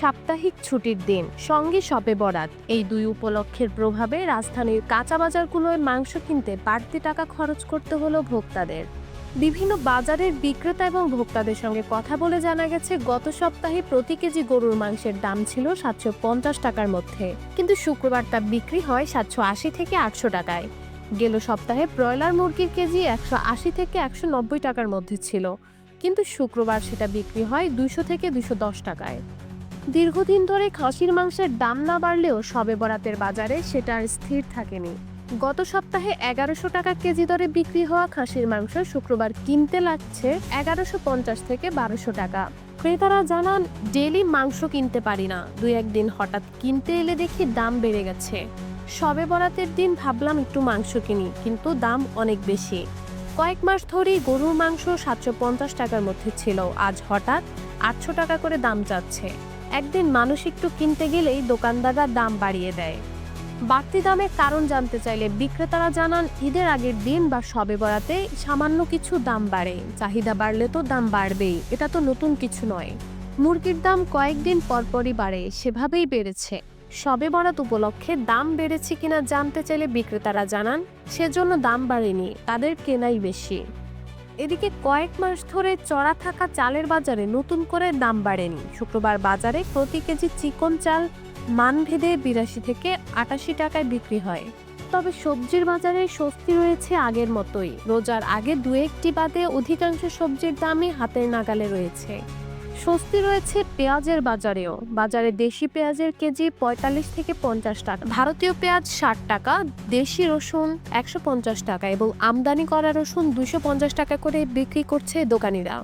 সাপ্তাহিক ছুটির দিন, সঙ্গে শপে বরাত। এই দুই উপলক্ষের প্রভাবে রাজধানীর কাঁচা বাজারগুলোয় মাংস কিনতে বাড়তি টাকা খরচ করতে হলো ভোক্তাদের। বিভিন্ন বাজারের বিক্রেতা এবং ভোক্তাদের সঙ্গে কথা বলে জানা গেছে, গত সপ্তাহে প্রতি কেজি গরুর মাংসের দাম ছিল সাতশো পঞ্চাশ টাকার মধ্যে। কিন্তু শুক্রবার তা বিক্রি হয় সাতশো আশি থেকে আটশো টাকায়। গেল সপ্তাহে ব্রয়লার মুরগির কেজি একশো আশি থেকে একশো নব্বই টাকার মধ্যে ছিল। কিন্তু শুক্রবার সেটা বিক্রি হয় দুইশো থেকে দুশো দশ টাকায়। দীর্ঘদিন ধরে খাসির মাংসের দাম না বাড়লেও সবে বরাতের বাজারে সেটা আর স্থির থাকেনি। গত সপ্তাহে এগারোশো টাকা কেজি দরে বিক্রি হওয়া খাসির মাংস শুক্রবার কিনতে লাগছে এগারোশো পঞ্চাশ থেকে বারোশো টাকা। ক্রেতারা জানান ডেলি মাংস কিনতে পারি না। দুই একদিন হঠাৎ কিনতে এলে দেখি দাম বেড়ে গেছে। সবে বরাতের দিন ভাবলাম একটু মাংস কিনি, কিন্তু দাম অনেক বেশি। কয়েক মাস ধরেই গরুর মাংস সাতশো পঞ্চাশ টাকার মধ্যে ছিল। আজ হঠাৎ আটশো টাকা করে দাম চাচ্ছে। একদিন মানুষ একটু কিনতে গেলেই দোকানদাররা দাম বাড়িয়ে দেয়। বাড়তি দামের কারণ জানতে চাইলে বিক্রেতারা জানান, ঈদের আগের দিন বা সবে বরাতে সামান্য কিছু দাম বাড়ে। চাহিদা বাড়লে তো দাম বাড়বেই, এটা তো নতুন কিছু নয়। মুরগির দাম কয়েকদিন পরপরই বাড়ে, সেভাবেই বেড়েছে। সবে বরাত উপলক্ষে দাম বেড়েছে কিনা জানতে চাইলে বিক্রেতারা জানান, সেজন্য দাম বাড়েনি, তাদের কেনাই বেশি। এদিকে কয়েক মাস ধরে চড়া থাকা চালের বাজারে নতুন করে দাম বাড়েনি। শুক্রবার বাজারে প্রতি কেজি চিকন চাল মানভেদে বিরাশি থেকে আটাশি টাকায় বিক্রি হয়। তবে সবজির বাজারে স্বস্তি রয়েছে আগের মতোই। রোজার আগে দু একটি বাদে অধিকাংশ সবজির দামই হাতের নাগালে রয়েছে। স্বস্তি রয়েছে পেঁয়াজের বাজারেও। বাজারে দেশি পেঁয়াজের কেজি পঁয়তাল্লিশ থেকে পঞ্চাশ টাকা। ভারতীয় পেঁয়াজ ষাট টাকা, দেশি রসুন একশো পঞ্চাশ টাকা এবং আমদানি করা রসুন দুশো পঞ্চাশ টাকা করে বিক্রি করছে দোকানিরা।